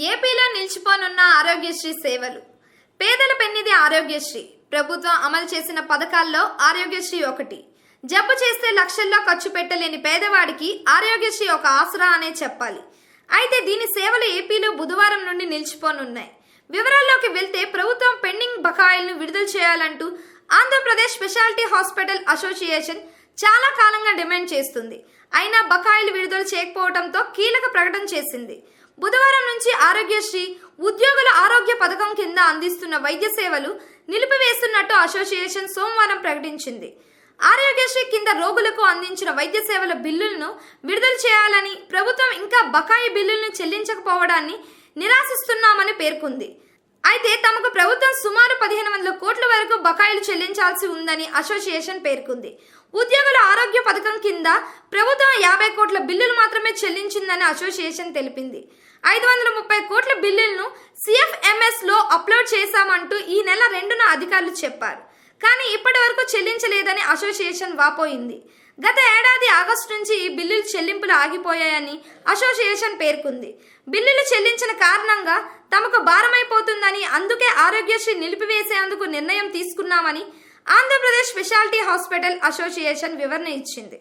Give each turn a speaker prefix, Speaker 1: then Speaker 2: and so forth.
Speaker 1: ఏపీలో నిలిచిపోనున్న ఆరోగ్యశ్రీ సేవలు. పేదల పెన్నిది ఆరోగ్యశ్రీ. ప్రభుత్వం అమలు చేసిన పథకాల్లో ఆరోగ్యశ్రీ ఒకటి. జబ్బు చేస్తే లక్షల్లో ఖర్చు పెట్టలేని పేదవాడికి ఆరోగ్యశ్రీ ఒక ఆసరా అనే చెప్పాలి. అయితే దీని సేవలు ఏపీలో బుధవారం నుండి నిలిచిపోనున్నాయి. వివరాల్లోకి వెళ్తే ప్రభుత్వం పెండింగ్ బకాయిలను విడుదల చేయాలంటూ ఆంధ్రప్రదేశ్ స్పెషాలిటీ హాస్పిటల్ అసోసియేషన్ చాలా కాలంగా డిమాండ్ చేస్తుంది. అయినా బకాయిలు విడుదల చేయకపోవడంతో కీలక ప్రకటన చేసింది. బుధవారం నుంచి ఆరోగ్యశ్రీ ఉద్యోగుల ఆరోగ్య పథకం కింద అందిస్తున్న వైద్య సేవలు నిలిపివేస్తున్నట్టు అసోసియేషన్ సోమవారం ప్రకటించింది. ఆరోగ్యశ్రీ కింద రోగులకు అందించిన వైద్య సేవల బిల్లులను విడుదల చేయాలని ప్రభుత్వం ఇంకా బకాయి బిల్లులను చెల్లించకపోవడాన్ని నిరాశిస్తున్నామని పేర్కొంది. అయితే తమ ప్రభుత్వం సుమారు పదిహేను వందల కోట్ల వరకు బకాయిలు చెల్లించాల్సి ఉందని అసోసియేషన్ పేర్కొంది. ఉద్యోగుల ఆరోగ్య పథకం కింద ప్రభుత్వం యాభై కోట్ల బిల్లులు మాత్రమే చెల్లించిందని అసోసియేషన్ తెలిపింది. ఐదు వందల ముప్పై కోట్ల బిల్లులను సిఎఫ్ఎంఎస్లో అప్లోడ్ చేశామంటూ ఈ నెల రెండున అధికారులు చెప్పారు. కానీ ఇప్పటి వరకు చెల్లించలేదని అసోసియేషన్ వాపోయింది. గత ఏడాది ఆగస్టు నుంచి ఈ చెల్లింపులు ఆగిపోయాయని అసోసియేషన్ పేర్కొంది. బిల్లులు చెల్లించిన కారణంగా తమకు భారమైపోతుందని అందుకే ఆరోగ్యశ్రీ నిలిపివేసేందుకు నిర్ణయం తీసుకున్నామని ఆంధ్రప్రదేశ్ స్పెషాలిటీ హాస్పిటల్ అసోసియేషన్ వివరణ ఇచ్చింది.